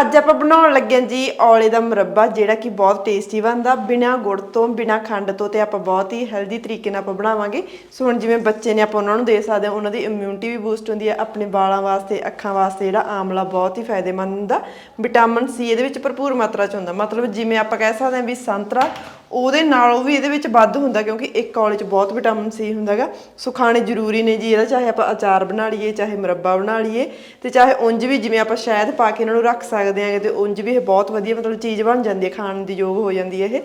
ਅੱਜ ਆਪਾਂ ਬਣਾਉਣ ਲੱਗੇ ਹਾਂ ਜੀ ਔਲੇ ਦਾ ਮੁਰੱਬਾ, ਜਿਹੜਾ ਕਿ ਬਹੁਤ ਟੇਸਟੀ ਬਣਦਾ। ਬਿਨਾ ਗੁੜ ਤੋਂ, ਬਿਨਾ ਖੰਡ ਤੋਂ ਤੇ ਆਪਾਂ ਬਹੁਤ ਹੀ ਹੈਲਦੀ ਤਰੀਕੇ ਨਾਲ ਆਪਾਂ ਬਣਾਵਾਂਗੇ। ਸੋ ਹੁਣ ਜਿਵੇਂ ਬੱਚੇ ਨੇ ਆਪਾਂ ਉਹਨਾਂ ਨੂੰ ਦੇ ਸਕਦੇ ਹਾਂ, ਉਹਨਾਂ ਦੀ ਇਮਿਊਨਿਟੀ ਵੀ ਬੂਸਟ ਹੁੰਦੀ ਹੈ। ਆਪਣੇ ਵਾਲਾਂ ਵਾਸਤੇ, ਅੱਖਾਂ ਵਾਸਤੇ ਜਿਹੜਾ ਆਮਲਾ ਬਹੁਤ ਹੀ ਫਾਇਦੇਮੰਦ ਹੁੰਦਾ। ਵਿਟਾਮਿਨ ਸੀ ਇਹਦੇ ਵਿੱਚ ਭਰਪੂਰ ਮਾਤਰਾ ਚ ਹੁੰਦਾ। ਮਤਲਬ ਜਿਵੇਂ ਆਪਾਂ ਕਹਿ ਸਕਦੇ ਹਾਂ ਵੀ ਸੰਤਰਾ ਉਹਦੇ ਨਾਲੋਂ ਵੀ ਇਹਦੇ ਵਿੱਚ ਵੱਧ ਹੁੰਦਾ ਕਿਉਂਕਿ ਇੱਕ ਔਲੇ 'ਚ ਬਹੁਤ ਵਿਟਾਮਿਨ ਸੀ ਹੁੰਦਾਗਾ ਸੋ ਖਾਣੇ ਜ਼ਰੂਰੀ ਨੇ ਜੀ, ਇਹਦਾ ਚਾਹੇ ਆਪਾਂ ਅਚਾਰ ਬਣਾ ਲਈਏ, ਚਾਹੇ ਮੁਰੱਬਾ ਬਣਾ ਲਈਏ ਤੇ ਚਾਹੇ ਉਂਝ ਵੀ ਜਿਵੇਂ ਆਪਾਂ ਸ਼ਹਿਦ ਪਾ ਕੇ ਇਹਨਾਂ ਨੂੰ ਰੱਖ ਸਕਦੇ ਆਂਗੇ ਤੇ ਉਂਝ ਵੀ ਇਹ ਬਹੁਤ ਵਧੀਆ ਮਤਲਬ ਚੀਜ਼ ਬਣ ਜਾਂਦੀ ਹੈ, ਖਾਣ ਦੀ ਯੋਗ ਹੋ ਜਾਂਦੀ ਹੈ ਇਹ।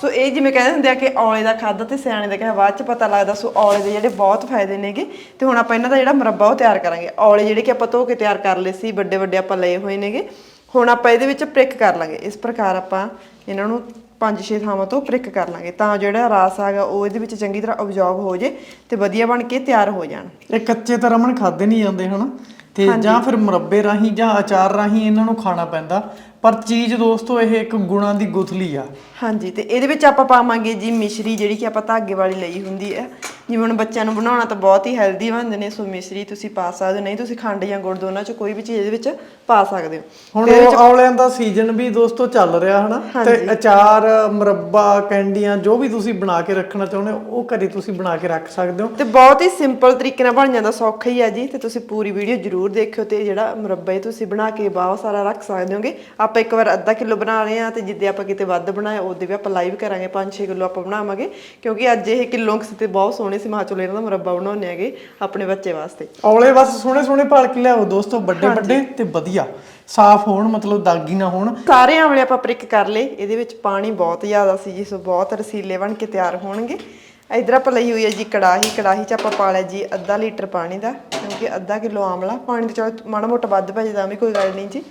ਸੋ ਇਹ ਜਿਵੇਂ ਕਹਿੰਦੇ ਹੁੰਦੇ ਆ ਕਿ ਔਲੇ ਦਾ ਖਾਦਾ ਤੇ ਸਿਆਣੇ ਦਾ ਕਿਹਾ ਬਾਅਦ ਚ ਪਤਾ ਲੱਗਦਾ, ਸੋ ਔਲੇ ਦੇ ਜਿਹੜੇ ਬਹੁਤ ਫਾਇਦੇ ਨੇਗੇ ਤੇ ਹੁਣ ਆਪਾਂ ਇਹਨਾਂ ਦਾ ਜਿਹੜਾ ਮੁਰੱਬਾ ਉਹ ਤਿਆਰ ਕਰਾਂਗੇ। ਔਲੇ ਜਿਹੜੇ ਕਿ ਆਪਾਂ ਧੋ ਕੇ ਤਿਆਰ ਕਰ ਲਏ ਸੀ ਵੱਡੇ ਵੱਡੇ ਆਪਾਂ ਲਏ ਹੋਏ ਨੇਗੇ ਹੁਣ ਆਪਾਂ ਇਹਦੇ ਵਿੱਚ ਪ੍ਰਿਕ ਕਰ ਲਾਂਗੇ। ਇਸ ਪ੍ਰਕਾਰ ਆਪਾਂ ਇਹਨਾਂ ਨੂੰ ਪੰਜ ਛੇ ਥਾਵਾਂ ਤੋਂ ਪ੍ਰਿਕ ਕਰ ਲਾਂਗੇ। ਤਾਂ ਜਿਹੜਾ ਰਸ ਆਗਾ ਉਹ ਇਹਦੇ ਵਿੱਚ ਚੰਗੀ ਤਰ੍ਹਾਂ ਅਬਜ਼ੌਰਬ ਹੋ ਜੇ ਤੇ ਵਧੀਆ ਬਣ ਕੇ ਤਿਆਰ ਹੋ ਜਾਣ। ਇਹ ਕੱਚੇ ਤਾਂ ਰਮਨ ਖਾਦੇ ਨਹੀਂ ਜਾਂਦੇ ਹਨਾ? ਤੇ ਜਾਂ ਫਿਰ ਮੁਰੱਬੇ ਰਾਹੀਂ ਜਾਂ ਅਚਾਰ ਰਾਹੀਂ ਇਹਨਾਂ ਨੂੰ ਖਾਣਾ ਪੈਂਦਾ। ਪਰ ਚੀਜ਼ ਦੋਸਤੋ ਇਹ ਇੱਕ ਗੁਣਾਂ ਦੀ ਗੁਥਲੀ ਆ। ਹਾਂਜੀ ਤੇ ਇਹਦੇ ਵਿੱਚ ਆਪਾਂ ਪਾਵਾਂਗੇ ਜੀ ਮਿਸ਼ਰੀ ਜਿਹੜੀ ਕਿ ਆਪਾਂ ਧਾਗੇ ਵਾਲੀ ਲਈ ਹੁੰਦੀ ਹੈ। ਜਿਵੇਂ ਹੁਣ ਬੱਚਿਆਂ ਨੂੰ ਬਣਾਉਣਾ ਤਾਂ ਬਹੁਤ ਹੀ ਹੈਲਦੀ ਬਣਦੇ ਨੇ ਸੋ ਮਿਸ਼ਰੀ ਤੁਸੀਂ ਪਾ ਸਕਦੇ ਹੋ। ਨਹੀਂ ਤੁਸੀਂ ਖੰਡ ਜਾਂ ਗੁੜ ਦੋਨਾਂ ਚ ਕੋਈ ਵੀ ਚੀਜ਼ ਇਹਦੇ ਵਿੱਚ ਪਾ ਸਕਦੇ ਹੋ। ਹੁਣ ਉਹ ਔਲਿਆਂ ਦਾ ਸੀਜ਼ਨ ਵੀ ਦੋਸਤੋ ਚੱਲ ਰਿਹਾ ਹਨਾ? ਤੇ ਅਚਾਰ ਮੁਰੱਬਾ ਕੈਂਡੀਆਂ ਜੋ ਵੀ ਤੁਸੀਂ ਬਣਾ ਕੇ ਰੱਖਣਾ ਚਾਹੁੰਦੇ ਹੋ ਉਹ ਘਰੇ ਤੁਸੀਂ ਬਣਾ ਕੇ ਰੱਖ ਸਕਦੇ ਹੋ। ਤੇ ਬਹੁਤ ਹੀ ਸਿੰਪਲ ਤਰੀਕੇ ਨਾਲ ਬਣ ਜਾਂਦਾ ਸੌਖਾ ਹੀ ਆ ਜੀ। ਤੇ ਤੁਸੀਂ ਪੂਰੀ ਵੀਡੀਓ ਜਰੂਰ ਦੇਖਿਓ ਤੇ ਜਿਹੜਾ ਮੁਰੱਬਾ ਹੈ ਤੁਸੀਂ ਬਣਾ ਕੇ ਬਹੁਤ ਸਾਰਾ ਰੱਖ ਸਕਦੇ ਹੋਗੇ। ਆਪਾਂ ਇੱਕ ਵਾਰ ਅੱਧਾ ਕਿਲੋ ਬਣਾ ਰਹੇ ਆ ਤੇ ਜਿੱਦੇ ਆਪਾਂ ਕਿਤੇ ਵੱਧ ਬਣਾਇਆ ਉਹਦੇ ਵੀ ਆਪਾਂ ਲਾਈਵ ਕਰਾਂਗੇ 5-6 ਕਿਲੋ ਆਪਾਂ ਬਣਾਵਾਂਗੇ। ਕਿਉਂਕਿ ਅੱਜ ਇਹ ਕਿਲੋ ਕਿਸੇ ਤੇ ਬਹੁਤ ਸੋਹਣੇ ਸੀ ਮਾਂ ਚਲੋ ਇਹਨਾਂ ਦਾ ਮੁਰੱਬਾ ਬਣਾਉਣੇ ਹੈਗੇ ਆਪਣੇ ਬੱਚੇ ਵਾਸਤੇ। ਔਲੇ ਬਸ ਸੋਹਣੇ ਸੋਹਣੇ ਭਾਲ ਕੇ ਲਿਆਓ ਦੋਸਤੋ ਵੱਡੇ ਵੱਡੇ ਤੇ ਵਧੀਆ। ਸਾਫ਼ ਹੋਣ ਮਤਲਬ ਦਾਗੀ ਨਾ ਹੋਣ। ਸਾਰੇ ਆਮਲੇ ਆਪਾਂ ਪ੍ਰਿਕ ਕਰ ਲਏ ਇਹਦੇ ਵਿੱਚ ਪਾਣੀ ਬਹੁਤ ਜ਼ਿਆਦਾ ਸੀ ਜਿਸ ਬਹੁਤ ਰਸੀਲੇ ਬਣ ਕੇ ਤਿਆਰ ਹੋਣਗੇ। ਇਧਰ ਆਪਾਂ ਲਈ ਹੋਈ ਹੈ ਜੀ ਕੜਾਹੀ ਕੜਾਹੀ 'ਚ ਆਪਾਂ ਪਾ ਲਿਆ ਜੀ ਅੱਧਾ ਲੀਟਰ ਪਾਣੀ ਦਾ ਕਿਉਂਕਿ ਅੱਧਾ ਕਿਲੋ ਆਮਲਾ ਪਾਣੀ ਤੇ ਚਲੋ ਮਾੜਾ ਮੋਟਾ ਵੱਧ ਪੈ ਜਾਂਦਾ ਵੀ ਕੋਈ ਗੱਲ ਨਹੀਂ ਜੀ।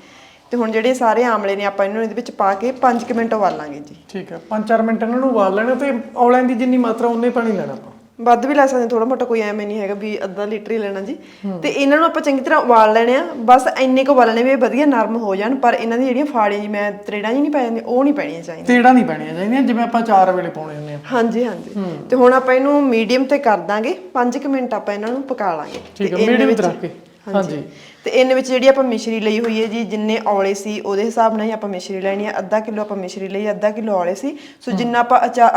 ਤੇ ਹੁਣ ਜਿਹੜੇ ਸਾਰੇ ਆਮਲੇ ਨੇ ਆਪਾਂ ਇਹਨੂੰ ਇਹਦੇ ਵਿੱਚ ਪਾ ਕੇ 5 ਮਿੰਟ ਉਬਾਲਾਂਗੇ ਜੀ। ਠੀਕ ਹੈ 5-4 ਮਿੰਟ ਇਹਨਾਂ ਨੂੰ ਉਬਾਲ ਲੈਣਾ ਤੇ ਔਲਿਆਂ ਦੀ ਜਿੰਨੀ ਮਾਤਰਾ ਉਨੇ ਪਾਣੀ ਲੈਣਾ ਆਪਾਂ। ਵੱਧ ਵੀ ਲੈ ਸਕਦੇ ਥੋੜਾ ਮੋਟਾ ਕੋਈ ਐਵੇਂ ਨਹੀਂ ਹੈਗਾ ਵੀ ਅੱਧਾ ਲੀਟਰ ਹੀ ਲੈਣਾ ਜੀ। ਤੇ ਇਹਨਾਂ ਨੂੰ ਆਪਾਂ ਚੰਗੀ ਤਰ੍ਹਾਂ ਉਬਾਲ ਲੈਣੇ ਆ ਬਸ ਇੰਨੇ ਕੁ ਉਬਾਲਣੇ ਵੀ ਇਹ ਵਧੀਆ ਨਰਮ ਹੋ ਜਾਣ ਪਰ ਇਹਨਾਂ ਦੀ ਜਿਹੜੀਆਂ ਫਾੜੀਆਂ ਜੀ ਮੈਂ ਤਰੇੜਾਂ ਜੀ ਨਹੀਂ ਪੈ ਜਾਂਦੀਆਂ ਉਹ ਨਹੀਂ ਪੈਣੀਆਂ ਚਾਹੀਦੀਆਂ। ਤੇੜਾ ਨਹੀਂ ਪੈਣੀਆਂ ਚਾਹੀਦੀਆਂ ਜਿਵੇਂ ਆਪਾਂ ਚਾਰ ਵੇਲੇ ਪਾਉਣੇ ਹੁੰਦੇ ਆ। ਹਾਂਜੀ ਹਾਂਜੀ। ਤੇ ਹੁਣ ਆਪਾਂ ਇਹਨੂੰ ਮੀਡੀਅਮ ਤੇ ਕਰ ਦਾਂਗੇ 5 ਮਿੰਟ ਆਪਾਂ ਇਹਨਾਂ ਨੂੰ ਪਕਾ ਲਾਂਗੇ। ਠੀਕ ਹੈ ਮੀਡੀਅਮ ਤੇ ਰੱਖ ਕੇ। ਹਾਂਜੀ। ਤੇ ਇਹਨੇ ਵਿੱਚ ਜਿਹੜੀ ਆਪਾਂ ਮਿਸ਼ਰੀ ਲਈ ਹੋਈ ਹੈ ਜੀ ਜਿੰਨੇ ਔਲੇ ਸੀ ਉਹਦੇ ਹਿਸਾਬ ਨਾਲ ਹੀ ਆਪਾਂ ਮਿਸ਼ਰੀ ਲੈਣੀ ਹੈ ਅੱਧਾ ਕਿਲੋ ਆਪਾਂ ਮਿਸ਼ਰੀ ਲਈ ਅੱਧਾ ਕਿਲੋ ਔਲੇ ਸੀ। ਸੋ ਜਿੰਨਾ ਆਪਾਂ ਅਚਾ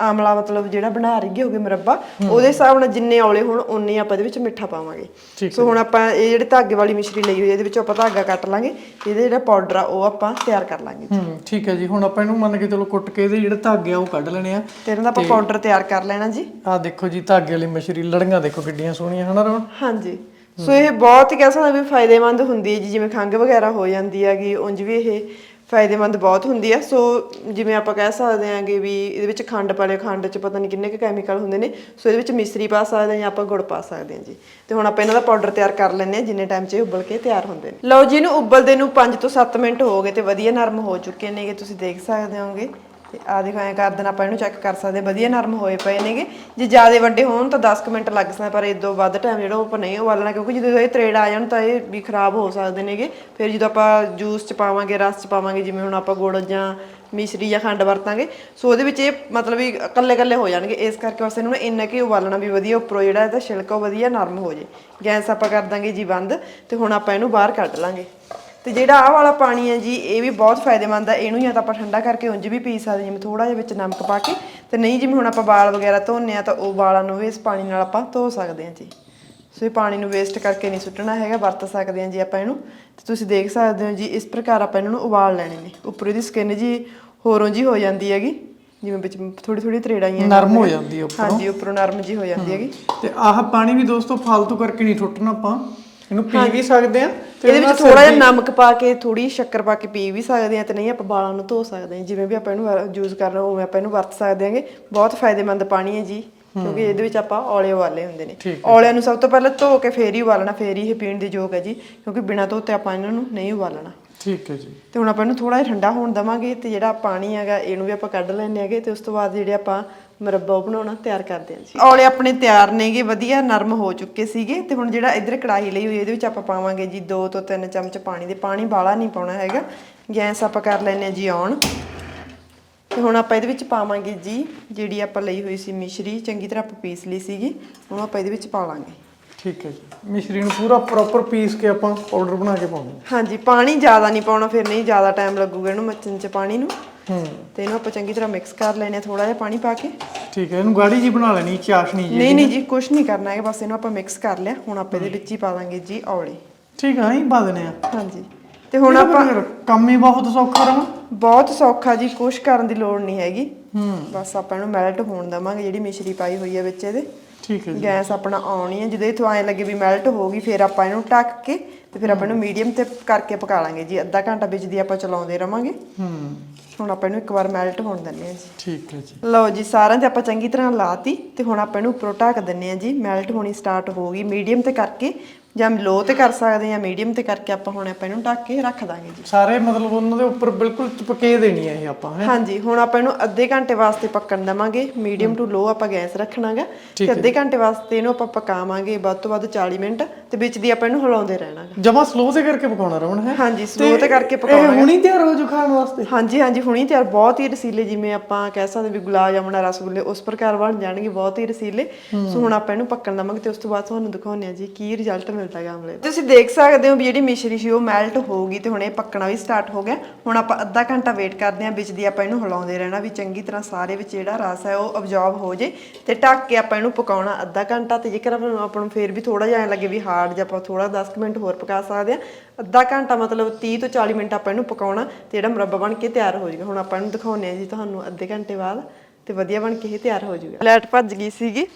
ਆਮਲਾ ਮਤਲਬ ਜਿਹੜਾ ਬਣਾ ਰਹੀ ਹੋਗੇ ਮੁਰੱਬਾ ਉਹਦੇ ਹਿਸਾਬ ਨਾਲ ਜਿੰਨੇ ਔਲੇ ਹੋਣ ਉਨੇ ਆਪਾਂ ਇਹਦੇ ਵਿੱਚ ਮਿੱਠਾ ਪਾਵਾਂਗੇ। ਸੋ ਹੁਣ ਆਪਾਂ ਇਹ ਜਿਹੜੇ ਧਾਗੇ ਵਾਲੀ ਮਿਸ਼ਰੀ ਲਈ ਹੋਈ ਹੈ ਇਹਦੇ ਵਿੱਚੋਂ ਆਪਾਂ ਧਾਗਾ ਕੱਟ ਲਾਂਗੇ। ਤੇ ਇਹਦੇ ਜਿਹੜਾ ਪਾਊਡਰ ਆ ਉਹ ਆਪਾਂ ਤਿਆਰ ਕਰ ਲਾਂਗੇ ਹੂੰ ਠੀਕ ਹੈ ਜੀ। ਹੁਣ ਆਪਾਂ ਇਹਨੂੰ ਮੰਨ ਕੇ ਚਲੋ ਕੁੱਟ ਕੇ ਇਹਦੇ ਜਿਹੜੇ ਧਾਗੇ ਆ ਉਹ ਕੱਢ ਲੈਣੇ ਆ। ਤੇ ਇਹਨਾਂ ਦਾ ਆਪਾਂ ਪਾਊਡਰ ਤਿਆਰ ਕਰ ਲੈਣਾ ਜੀ। ਆਹ ਦੇਖੋ ਜੀ ਧਾਗੇ ਵਾਲੀ ਮਸ਼ਰੀ ਲੜੀਆਂ ਦੇਖੋ ਕਿੱਡੀਆਂ ਸੋਹਣੀਆਂ ਹਨਾ ਰਮਨ? ਹਾਂਜੀ। ਸੋ ਇਹ ਬਹੁਤ ਕਹਿ ਸਕਦੇ ਵੀ ਫਾਇਦੇਮੰਦ ਹੁੰਦੀ ਹੈ ਜੀ, ਜਿਵੇਂ ਖੰਘ ਵਗੈਰਾ ਹੋ ਜਾਂਦੀ ਹੈਗੀ, ਉਂਝ ਵੀ ਇਹ ਫਾਇਦੇਮੰਦ ਬਹੁਤ ਹੁੰਦੀ ਹੈ। ਸੋ ਜਿਵੇਂ ਆਪਾਂ ਕਹਿ ਸਕਦੇ ਹਾਂਗੇ ਵੀ ਇਹਦੇ ਵਿੱਚ ਖੰਡ ਪਾ ਲਿਓ ਖੰਡ 'ਚ ਪਤਾ ਨਹੀਂ ਕਿੰਨੇ ਕੁ ਕੈਮੀਕਲ ਹੁੰਦੇ ਨੇ, ਸੋ ਇਹਦੇ ਵਿੱਚ ਮਿਸਰੀ ਪਾ ਸਕਦੇ ਹਾਂ ਜਾਂ ਆਪਾਂ ਗੁੜ ਪਾ ਸਕਦੇ ਹਾਂ ਜੀ। ਤੇ ਹੁਣ ਆਪਾਂ ਇਹਨਾਂ ਦਾ ਪਾਊਡਰ ਤਿਆਰ ਕਰ ਲੈਂਦੇ ਹਾਂ, ਜਿੰਨੇ ਟਾਈਮ 'ਚ ਇਹ ਉਬਲ ਕੇ ਤਿਆਰ ਹੁੰਦੇ ਨੇ। ਲਓ ਜੀ, ਇਹਨੂੰ ਉਬਲਦੇ ਨੂੰ 5 ਤੋਂ 7 ਮਿੰਟ ਹੋ ਗਏ ਤੇ ਵਧੀਆ ਨਰਮ ਹੋ ਚੁੱਕੇ ਨੇਗੇ, ਤੁਸੀਂ ਦੇਖ ਸਕਦੇ ਹੋਗੇ। ਤੇ ਆ ਦੇਖੋ, ਐਂ ਕਰ ਦੇਣਾ ਆਪਾਂ, ਇਹਨੂੰ ਚੈੱਕ ਕਰ ਸਕਦੇ ਵਧੀਆ ਨਰਮ ਹੋਏ ਪਏ ਨੇਗੇ। ਜੇ ਜ਼ਿਆਦਾ ਵੱਡੇ ਹੋਣ ਤਾਂ 10 ਕੁ ਮਿੰਟ ਲੱਗ ਸਕਦਾ ਪਰ ਇਦੋਂ ਵੱਧ ਟਾਈਮ ਜਿਹੜਾ ਉਹ ਆਪਾਂ ਨਹੀਂ ਉਬਾਲਣਾ, ਕਿਉਂਕਿ ਜਦੋਂ ਇਹ ਤਰੇੜ ਆ ਜਾਣ ਤਾਂ ਇਹ ਵੀ ਖਰਾਬ ਹੋ ਸਕਦੇ ਨੇਗੇ। ਫਿਰ ਜਦੋਂ ਆਪਾਂ ਜੂਸ ਚ ਪਾਵਾਂਗੇ, ਰਸ ਚ ਪਾਵਾਂਗੇ, ਜਿਵੇਂ ਹੁਣ ਆਪਾਂ ਗੁੜ ਜਾਂ ਮਿਸ਼ਰੀ ਜਾਂ ਖੰਡ ਵਰਤਾਂਗੇ, ਸੋ ਉਹਦੇ ਵਿੱਚ ਇਹ ਮਤਲਬ ਵੀ ਇਕੱਲੇ ਇਕੱਲੇ ਹੋ ਜਾਣਗੇ। ਇਸ ਕਰਕੇ ਬਸ ਇਹਨੂੰ ਇੰਨਾ ਕਿ ਉਬਾਲਣਾ ਵੀ ਵਧੀਆ, ਉੱਪਰੋਂ ਜਿਹੜਾ ਇਹਦਾ ਛਿਲਕਾ ਉਹ ਵਧੀਆ ਨਰਮ ਹੋ ਜੇ। ਗੈਸ ਆਪਾਂ ਕਰ ਦਾਂਗੇ ਜੀ ਬੰਦ, ਤੇ ਹੁਣ ਆਪਾਂ ਇਹਨੂੰ ਬਾਹਰ ਕੱਢ ਲਾਂਗੇ। ਤੇ ਜਿਹੜਾ ਆਹ ਵਾਲਾ ਪਾਣੀ ਹੈ ਜੀ ਇਹ ਵੀ ਬਹੁਤ ਫਾਇਦੇਮੰਦ ਹੈ ਇਹਨੂੰ ਜਾਂ ਤਾਂ ਆਪਾਂ ਠੰਡਾ ਕਰਕੇ ਉਂਝ ਵੀ ਪੀ ਸਕਦੇ ਜਿਵੇਂ ਥੋੜਾ ਜਿਹਾ ਵਿੱਚ ਨਮਕ ਪਾ ਕੇ ਤੇ ਨਹੀਂ ਜਿਵੇਂ ਹੁਣ ਆਪਾਂ ਵਾਲ ਵਗੈਰਾ ਧੋਨੇ ਆ ਤਾਂ ਉਹ ਵਾਲਾਂ ਨੂੰ ਵੀ ਇਸ ਪਾਣੀ ਨਾਲ ਆਪਾਂ ਧੋ ਸਕਦੇ ਹਾਂ ਜੀ। ਸੋ ਇਹ ਪਾਣੀ ਨੂੰ ਵੇਸਟ ਕਰਕੇ ਨਹੀਂ ਸੁੱਟਣਾ ਹੈਗਾ ਵਰਤ ਸਕਦੇ ਹਾਂ ਜੀ ਆਪਾਂ ਇਹਨੂੰ। ਤੇ ਤੁਸੀਂ ਦੇਖ ਸਕਦੇ ਹੋ ਜੀ ਇਸ ਪ੍ਰਕਾਰ ਆਪਾਂ ਇਹਨਾਂ ਨੂੰ ਉਬਾਲ ਲੈਣੇ ਨੇ। ਉੱਪਰ ਇਹਦੀ ਸਕਿਨ ਜੀ ਹੋਰੋਂ ਜੀ ਹੋ ਜਾਂਦੀ ਹੈਗੀ। ਜਿਵੇਂ ਵਿੱਚ ਥੋੜੀ ਥੋੜੀ ਤਰੇੜਾਂ ਆਈਆਂ ਨਰਮ ਹੋ ਜਾਂਦੀ ਉੱਪਰੋਂ। ਹਾਂਜੀ ਉੱਪਰੋਂ ਨਰਮ ਜੀ ਹੋ ਜਾਂਦੀ ਹੈਗੀ। ਤੇ ਆਹ ਪਾਣੀ ਵੀ ਦੋਸਤੋ ਫालतू ਕਰਕੇ ਨਹੀਂ ਠੁੱਟਣਾ ਆਪਾਂ। ਇਹਨੂੰ ਪੀ ਵੀ ਸਕਦੇ ਆ ਤੇ ਇਹਦੇ ਵਿੱਚ ਥੋੜਾ ਜਿਹਾ ਨਮਕ ਪਾ ਕੇ ਥੋੜੀ ਸ਼ੱਕਰ ਪਾ ਕੇ ਪੀ ਵੀ ਸਕਦੇ ਆ ਤੇ ਨਹੀਂ ਆਪਾਂ ਵਾਲਾਂ ਨੂੰ ਧੋ ਸਕਦੇ ਆ ਜਿਵੇਂ ਵੀ ਆਪਾਂ ਇਹਨੂੰ ਯੂਜ਼ ਕਰਨਾ ਉਵੇਂ ਆਪਾਂ ਇਹਨੂੰ ਵਰਤ ਸਕਦੇ ਆਂਗੇ ਬਹੁਤ ਫਾਇਦੇਮੰਦ ਪਾਣੀ ਹੈ ਜੀ ਕਿਉਂਕਿ ਇਹਦੇ ਵਿੱਚ ਆਪਾਂ ਔਲੇ ਉਬਾਲੇ ਹੁੰਦੇ ਨੇ। ਔਲਿਆਂ ਨੂੰ ਸਭ ਤੋਂ ਪਹਿਲਾਂ ਧੋ ਕੇ ਫੇਰ ਹੀ ਉਬਾਲਣਾ ਫੇਰ ਹੀ ਇਹ ਪੀਣ ਦੇ ਯੋਗ ਹੈ ਜੀ ਕਿਉਂਕਿ ਬਿਨਾਂ ਧੋਤੇ ਆਪਾਂ ਇਹਨਾਂ ਨੂੰ ਨਹੀਂ ਉਬਾਲਣਾ। ਠੀਕ ਹੈ ਜੀ। ਤੇ ਹੁਣ ਆਪਾਂ ਇਹਨੂੰ ਥੋੜਾ ਜਿਹਾ ਠੰਡਾ ਹੋਣ ਦਵਾਂਗੇ ਤੇ ਜਿਹੜਾ ਪਾਣੀ ਹੈਗਾ ਇਹਨੂੰ ਵੀ ਆਪਾਂ ਕੱਢ ਲੈਣੇ ਹੈਗੇ ਤੇ ਉਸ ਤੋਂ ਬਾਅਦ ਜਿਹੜੇ ਆਪਾਂ ਮੁਰੱਬਾ ਉਹ ਬਣਾਉਣਾ ਤਿਆਰ ਕਰਦੇ ਹਾਂ ਜੀ। ਔਲੇ ਆਪਣੇ ਤਿਆਰ ਨੇਗੇ ਵਧੀਆ ਨਰਮ ਹੋ ਚੁੱਕੇ ਸੀਗੇ ਤੇ ਹੁਣ ਜਿਹੜਾ ਇੱਧਰ ਕੜਾਹੀ ਲਈ ਹੋਈ ਇਹਦੇ ਵਿੱਚ ਆਪਾਂ ਪਾਵਾਂਗੇ ਜੀ 2 ਤੋਂ 3 ਚਮਚ ਪਾਣੀ ਦੇ। ਪਾਣੀ ਬਾਲਾ ਨਹੀਂ ਪਾਉਣਾ ਹੈਗਾ ਗੈਸ ਆਪਾਂ ਕਰ ਲੈਣੇ ਹਾਂ ਜੀ ਔਨ। ਤੇ ਹੁਣ ਆਪਾਂ ਇਹਦੇ ਵਿੱਚ ਪਾਵਾਂਗੇ ਜੀ ਜਿਹੜੀ ਆਪਾਂ ਲਈ ਹੋਈ ਸੀ ਮਿਸ਼ਰੀ ਚੰਗੀ ਤਰ੍ਹਾਂ ਆਪਾਂ ਪੀਸ ਲਈ ਸੀਗੀ ਹੁਣ ਆਪਾਂ ਇਹਦੇ ਵਿੱਚ ਪਾ ਲਾਂਗੇ। ਠੀਕ ਹੈ ਜੀ। ਮਿਸ਼ਰੀ ਨੂੰ ਪੂਰਾ ਪ੍ਰੋਪਰ ਪੀਸ ਕੇ ਆਪਾਂ ਪਾਊਡਰ ਬਣਾ ਕੇ ਪਾਉਣਾ ਹਾਂਜੀ ਪਾਣੀ ਜ਼ਿਆਦਾ ਨਹੀਂ ਪਾਉਣਾ ਫਿਰ ਨਹੀਂ ਜ਼ਿਆਦਾ ਟਾਈਮ ਲੱਗੂਗਾ ਇਹਨੂੰ ਮੱਚਣ 'ਚ ਪਾਣੀ ਨੂੰ। ਹੂੰ। ਤੇ ਇਹਨੂੰ ਆਪਾਂ ਚੰਗੀ ਤਰ੍ਹਾਂ ਮਿਕਸ ਕਰ ਲੈਣੇ ਥੋੜਾ ਜਿਹਾ ਪਾਣੀ ਪਾ ਕੇ। ਠੀਕ ਹੈ ਇਹਨੂੰ ਗਾੜੀ ਜੀ ਬਣਾ ਲੈਣੀ ਚਾਸ਼ਨੀ ਜੀ ਨਹੀਂ ਨਹੀਂ ਜੀ ਕੁਝ ਨਹੀਂ ਕਰਨਾ ਹੈ ਬਸ ਇਹਨੂੰ ਆਪਾਂ ਮਿਕਸ ਕਰ ਲਿਆ। ਹੁਣ ਆਪਾਂ ਇਹਦੇ ਵਿੱਚ ਹੀ ਪਾ ਦਾਂਗੇ ਜੀ ਔਲੇ। ਠੀਕ ਹੈ ਹੀ ਪਾ ਦੇਣੇ ਆ ਹਾਂਜੀ। ਤੇ ਹੁਣ ਆਪਾਂ ਕੰਮ ਹੀ ਬਹੁਤ ਸੌਖਾ ਰਹਾ। ਬਹੁਤ ਸੌਖਾ ਜੀ ਕੁਛ ਕਰਨ ਦੀ ਲੋੜ ਨਹੀਂ ਹੈਗੀ। ਹੂੰ। ਬਸ ਆਪਾਂ ਇਹਨੂੰ ਮੈਲਟ ਹੋਣ ਦਵਾਂਗੇ ਜਿਹੜੀ ਮਿਸ਼ਰੀ ਪਾਈ ਹੋਈ ਹੈ ਵਿੱਚ ਇਹਦੇ। ਠੀਕ ਹੈ ਜੀ। ਗੈਸ ਆਪਣਾ ਆਉਣੀ ਹੈ, ਜਦੋਂ ਇਹ ਤੋਂ ਲੱਗੇ ਵੀ ਮੈਲਟ ਹੋ ਗਈ, ਫਿਰ ਆਪਾਂ ਇਹਨੂੰ ਢੱਕ ਕੇ ਤੇ ਫਿਰ ਆਪਾਂ ਇਹਨੂੰ ਮੀਡੀਅਮ ਤੇ ਕਰਕੇ ਪਕਾ ਲਾਂਗੇ ਜੀ। ਅੱਧਾ ਘੰਟਾ ਵਿੱਚ ਦੀ ਆਪਾਂ ਚਲਾਉਂਦੇ ਰਵਾਂਗੇ। ਹੂੰ। ਹੁਣ ਆਪਾਂ ਇਹਨੂੰ ਇੱਕ ਵਾਰ ਮੈਲਟ ਹੋਣ ਦਿੰਨੇ ਆ ਜੀ। ਠੀਕ ਹੈ ਜੀ। ਲਓ ਜੀ ਸਾਰਿਆਂ ਤੇ ਆਪਾਂ ਚੰਗੀ ਤਰ੍ਹਾਂ ਲਾਤੀ ਤੇ ਹੁਣ ਆਪਾਂ ਇਹਨੂੰ ਉੱਪਰੋਂ ਢੱਕ ਦਿੰਨੇ ਆ ਜੀ। ਮੈਲਟ ਹੋਣੀ ਸਟਾਰਟ ਹੋ ਗਈ। ਮੀਡੀਅਮ ਤੇ ਕਰਕੇ ਜਾਂ ਲੋ ਤੇ ਕਰ ਸਕਦੇ ਆ ਮੀਡੀਅਮ ਤੇ ਕਰਕੇ ਆਪਾਂ ਹੁਣ ਆਪਾਂ ਇਹਨੂੰ ਢੱਕ ਕੇ ਰੱਖ ਦਾਂਗੇ ਜੀ। ਸਾਰੇ ਮਤਲਬ ਉਹਨਾਂ ਦੇ ਉੱਪਰ ਬਿਲਕੁਲ ਚਪਕੇ ਦੇਣੀ ਹੈ ਇਹ ਆਪਾਂ ਹੈ? ਹਾਂਜੀ ਹੁਣ ਆਪਾਂ ਇਹਨੂੰ ਅੱਧੇ ਘੰਟੇ ਵਾਸਤੇ ਪੱਕਣ ਦੇਵਾਂਗੇ। ਮੀਡੀਅਮ ਟੂ ਲੋ ਆਪਾਂ ਗੈਸ ਰੱਖਣਾਗਾ। ਤੇ ਅੱਧੇ ਘੰਟੇ ਵਾਸਤੇ ਇਹਨੂੰ ਆਪਾਂ ਪਕਾਵਾਂਗੇ। ਵੱਧ ਤੋਂ ਵੱਧ 40 ਮਿੰਟ ਤੇ ਵਿੱਚ ਦੀ ਆਪਾਂ ਇਹਨੂੰ ਹਿਲਾਉਂਦੇ ਰਹਿਣਾਗਾ। ਜਮਾ ਸਲੋ ਤੇ ਕਰਕੇ ਪਕਾਉਣਾ ਰਮਣ ਹੈ? ਹਾਂਜੀ ਸਲੋ ਤੇ ਕਰਕੇ ਇਹ ਪਕਾਉਣਾ ਹੁਣੀ ਤਿਆਰ ਹੋ ਜੂ ਖਾਣ ਵਾਸਤੇ? ਹਾਂਜੀ ਹਾਂਜੀ ਹੁਣੀ ਤਿਆਰ। ਬਹੁਤ ਹੀ ਰਸੀਲੇ ਜਿਵੇਂ ਆਪਾਂ ਕਹਿ ਸਕਦੇ ਵੀ ਗੁਲਾਬ ਜਾਮੁਨ ਰਸਗੁੱਲੇ ਉਸ ਪ੍ਰਕਾਰ ਬਣ ਜਾਣਗੇ ਬਹੁਤ ਹੀ ਰਸੀਲੇ। ਸੋ ਹੁਣ ਆਪਾਂ ਇਹਨੂੰ ਪੱਕਣ ਦਵਾਂਗੇ ਤੇ ਉਸ ਤੋਂ ਬਾਅਦ ਤੁਹਾਨੂੰ ਦਿਖਾਉਂਦੇ ਆ ਜੀ ਕੀ ਰਿਜ਼ਲਟ ਮਿਲਦਾ ਹੈ ਆਮਲੇ ਦਾ। ਤੁਸੀਂ ਦੇਖ ਸਕਦੇ ਹੋ ਵੀ ਜਿਹੜੀ ਮਿਸ਼ਰੀ ਸੀ ਉਹ ਮੈਲਟ ਹੋ ਗਈ ਤੇ ਹੁਣ ਇਹ ਪੱਕਣਾ ਵੀ ਸਟਾਰਟ ਹੋ ਗਿਆ। ਹੁਣ ਆਪਾਂ ਅੱਧਾ ਘੰਟਾ ਵੇਟ ਕਰਦੇ ਹਾਂ ਵਿੱਚ ਦੀ ਆਪਾਂ ਇਹਨੂੰ ਹਿਲਾਉਂਦੇ ਰਹਿਣਾ ਵੀ ਚੰਗੀ ਤਰ੍ਹਾਂ ਸਾਰੇ ਵਿੱਚ ਜਿਹੜਾ ਰਸ ਹੈ ਉਹ ਅਬਜ਼ੌਰਬ ਹੋ ਜੇ ਤੇ ਢੱਕ ਕੇ ਆਪਾਂ ਇਹਨੂੰ ਪਕਾਉਣਾ ਅੱਧਾ ਘੰਟਾ ਤੇ ਜੇਕਰ ਆਪਾਂ ਨੂੰ ਆਪਾਂ ਨੂੰ ਫੇਰ ਵੀ ਥੋੜਾ ਜਿਹਾ ਐਂ ਲੱਗੇ ਵੀ ਹਾਰਡ ਜਾਂ ਆਪਾਂ ਥੋੜਾ 10 ਮਿੰਟ ਹੋਰ ਪਕਾ ਸਕਦੇ ਆ ਅੱਧਾ ਘੰਟਾ ਮਤਲਬ 30 ਤੋਂ 40 ਮਿੰਟ ਆਪਾਂ ਇਹਨੂੰ ਪਕਾਉਣਾ ਤੇ ਜਿਹੜਾ ਮੁਰੱਬਾ ਬਣ ਕੇ ਤਿਆਰ ਹੋ ਜਾਊਗਾ। ਹੁਣ ਆਪਾਂ ਇਹਨੂੰ ਦਿਖਾਉਂਦੇ ਆ ਜੀ ਤੁਹਾਨੂੰ ਅੱਧੇ ਘੰਟੇ ਬਾਅਦ ਤੇ ਵਧੀਆ ਬਣ ਕੇ ਇਹ ਤਿਆਰ ਹੋ ਜਾਊਗਾ। ਲਾਈਟ ਭੱਜ ਗਈ ਸੀਗੀ।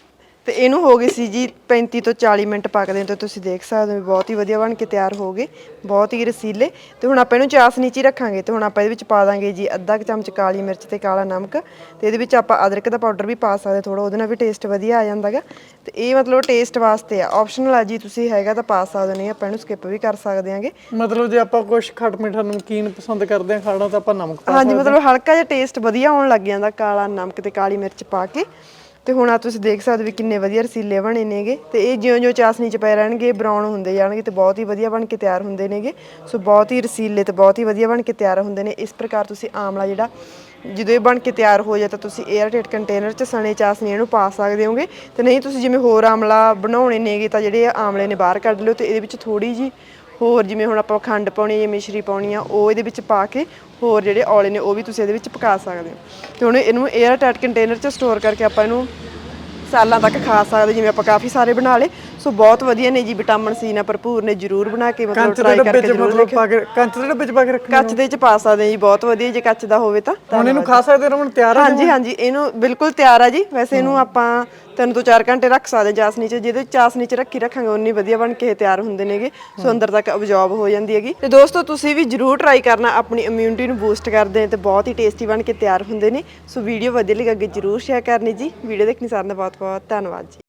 ਤੇ ਇਹਨੂੰ ਹੋ ਗਈ ਸੀ ਜੀ 35 ਤੋਂ 40 ਮਿੰਟ ਪੱਕਦੇ ਤੇ ਤੁਸੀਂ ਦੇਖ ਸਕਦੇ ਹੋ ਬਹੁਤ ਹੀ ਵਧੀਆ ਬਣ ਕੇ ਤਿਆਰ ਹੋ ਗਏ ਬਹੁਤ ਹੀ ਰਸੀਲੇ। ਤੇ ਹੁਣ ਆਪਾਂ ਇਹਨੂੰ ਚਾਸਨੀ ਚ ਹੀ ਰੱਖਾਂਗੇ ਤੇ ਹੁਣ ਆਪਾਂ ਇਹਦੇ ਵਿੱਚ ਪਾ ਦਾਂਗੇ ਜੀ ਅੱਧਾ ਕੁ ਚਮਚ ਕਾਲੀ ਮਿਰਚ ਤੇ ਕਾਲਾ ਨਮਕ ਤੇ ਇਹਦੇ ਵਿੱਚ ਆਪਾਂ ਅਦਰਕ ਦਾ ਪਾਊਡਰ ਵੀ ਪਾ ਸਕਦੇ ਥੋੜਾ ਉਹਦੇ ਨਾਲ ਵੀ ਟੇਸਟ ਵਧੀਆ ਆ ਜਾਂਦਾਗਾ। ਤੇ ਇਹ ਮਤਲਬ ਟੇਸਟ ਵਾਸਤੇ ਆ। ਆਪਸ਼ਨਲ ਆ ਜੀ ਤੁਸੀਂ ਹੈਗਾ ਤਾਂ ਪਾ ਸਕਦੇ ਨਹੀਂ ਆਪਾਂ ਇਹਨੂੰ ਸਕਿਪ ਵੀ ਕਰ ਸਕਦੇ ਆਂਗੇ ਮਤਲਬ ਜੇ ਆਪਾਂ ਕੁਝ ਖੱਟ ਮਿੱਠਾ ਨਮਕੀਨ ਪਸੰਦ ਕਰਦੇ ਆ ਖਾਣਾ ਤਾਂ ਆਪਾਂ ਨਮਕ ਪਾ ਹਾਂਜੀ ਮਤਲਬ ਹਲਕਾ ਜਿਹਾ ਟੇਸਟ ਵਧੀਆ ਆਉਣ ਲੱਗ ਜਾਂਦਾ ਕਾਲਾ ਨਮਕ ਤੇ ਕਾਲੀ ਮਿਰਚ ਪਾ ਕੇ। ਤੇ ਹੁਣ ਆ ਤੁਸੀਂ ਦੇਖ ਸਕਦੇ ਹੋ ਵੀ ਕਿੰਨੇ ਵਧੀਆ ਰਸੀਲੇ ਬਣੇ ਨੇਗੇ ਤੇ ਇਹ ਜਿਉਂ-ਜਿਉਂ ਚਾਸਨੀ ਚ ਪਏ ਰਹਿਣਗੇ ਬਰਾਊਨ ਹੁੰਦੇ ਜਾਣਗੇ ਤੇ ਬਹੁਤ ਹੀ ਵਧੀਆ ਬਣ ਕੇ ਤਿਆਰ ਹੁੰਦੇ ਨੇਗੇ। ਸੋ ਬਹੁਤ ਹੀ ਰਸੀਲੇ ਤੇ ਬਹੁਤ ਹੀ ਵਧੀਆ ਬਣ ਕੇ ਤਿਆਰ ਹੁੰਦੇ ਨੇ। ਇਸ ਪ੍ਰਕਾਰ ਤੁਸੀਂ ਆਮਲਾ ਜਿਹੜਾ ਜਦੋਂ ਇਹ ਬਣ ਕੇ ਤਿਆਰ ਹੋ ਜਾਏ ਤਾਂ ਤੁਸੀਂ 에ਅਰ ਟਾਈਟ ਕੰਟੇਨਰ 'ਚ ਸਣੇ ਚਾਸਨੀ ਇਹਨੂੰ ਪਾ ਸਕਦੇ ਹੋਗੇ। ਤੇ ਨਹੀਂ, ਤੁਸੀਂ ਜਿਵੇਂ ਹੋਰ ਆਮਲਾ ਬਣਾਉਣੇ ਨੇਗੇ ਤਾਂ ਜਿਹੜੇ ਆਮਲੇ ਨੇ ਬਾਹਰ ਕੱਢ ਲਿਓ ਤੇ ਇਹਦੇ ਵਿੱਚ ਥੋੜੀ ਜੀ ਹੋਰ ਜਿਵੇਂ ਹੁਣ ਆਪਾਂ ਖੰਡ ਪਾਉਣੀ ਹੈ ਜਾਂ ਮਿਸ਼ਰੀ ਪਾਉਣੀ ਆ, ਉਹ ਇਹਦੇ ਵਿੱਚ ਪਾ ਕੇ ਹੋਰ ਜਿਹੜੇ ਔਲੇ ਨੇ ਉਹ ਵੀ ਤੁਸੀਂ ਇਹਦੇ ਵਿੱਚ ਪਕਾ ਸਕਦੇ ਹੋ। ਤੇ ਹੁਣ ਇਹਨੂੰ 에ਅਰ ਟਾਈਟ ਕੰਟੇਨਰ 'ਚ ਸਟੋਰ ਕਰਕੇ ਆਪਾਂ ਇਹਨੂੰ ਸਾਲਾਂ ਤੱਕ ਖਾ ਸਕਦੇ ਜਿਵੇਂ ਆਪਾਂ ਕਾਫੀ ਸਾਰੇ ਬਣਾ ਲਏ। ਸੋ ਬਹੁਤ ਵਧੀਆ ਨੇ ਜੀ ਵਿਟਾਮਿਨ ਸੀ ਨਾਲ ਭਰਪੂਰ ਨੇ ਜਰੂਰ ਬਣਾ ਕੇ ਮਤਲਬ ਟਰਾਈ ਕਰਕੇ 'ਚ ਜਰੂਰ ਮਤਲਬ ਪਾ ਕੇ ਕੰਚ ਦੇ ਡੱਬੇ 'ਚ ਪਾ ਕੇ ਰੱਖਣਾ ਕੱਚ ਦੇ ਚ ਪਾ ਸਕਦੇ ਜੀ ਬਹੁਤ ਵਧੀਆ ਜੇ ਕੱਚ ਦਾ ਹੋਵੇ ਤਾਂ। ਹੁਣ ਇਹਨੂੰ ਖਾ ਸਕਦੇ ਰਮਣ ਤਿਆਰ ਆ ਹਾਂਜੀ ਹਾਂਜੀ ਇਹਨੂੰ ਬਿਲਕੁਲ ਤਿਆਰ ਆ ਜੀ। ਵੈਸੇ ਇਹਨੂੰ ਆਪਾਂ ਤਿੰਨ ਤੋਂ ਚਾਰ ਘੰਟੇ ਰੱਖ ਸਕਦੇ ਚਾਸਨੀ ਚ। ਜਿਹਦੇ ਚਾਸਨੀ ਚ ਰੱਖੀ ਰੱਖਾਂਗੇ ਉਨੀ ਵਧੀਆ ਬਣ ਕੇ ਤਿਆਰ ਹੁੰਦੇ ਨੇਗੇ। ਸੋ ਅੰਦਰ ਤੱਕ ਅਬਜ਼ੌਰਬ ਹੋ ਜਾਂਦੀ ਹੈਗੀ। ਤੇ ਦੋਸਤੋ ਤੁਸੀਂ ਵੀ ਜਰੂਰ ਟਰਾਈ ਕਰਨਾ। ਆਪਣੀ ਇਮਿਊਨਿਟੀ ਨੂੰ ਬੂਸਟ ਕਰਦੇ ਤੇ ਬਹੁਤ ਹੀ ਟੇਸਟੀ ਬਣ ਕੇ ਤਿਆਰ ਹੁੰਦੇ ਨੇ। ਸੋ ਵੀਡੀਓ ਵਧੀਆ ਲੱਗੇ ਜਰੂਰ ਸ਼ੇਅਰ ਕਰਨੀ ਜੀ। ਵੀਡੀਓ ਦੇਖਣੀ ਸਾਰਿਆਂ ਦਾ ਬਹੁਤ ਬਹੁਤ ਧੰਨਵਾਦ ਜੀ।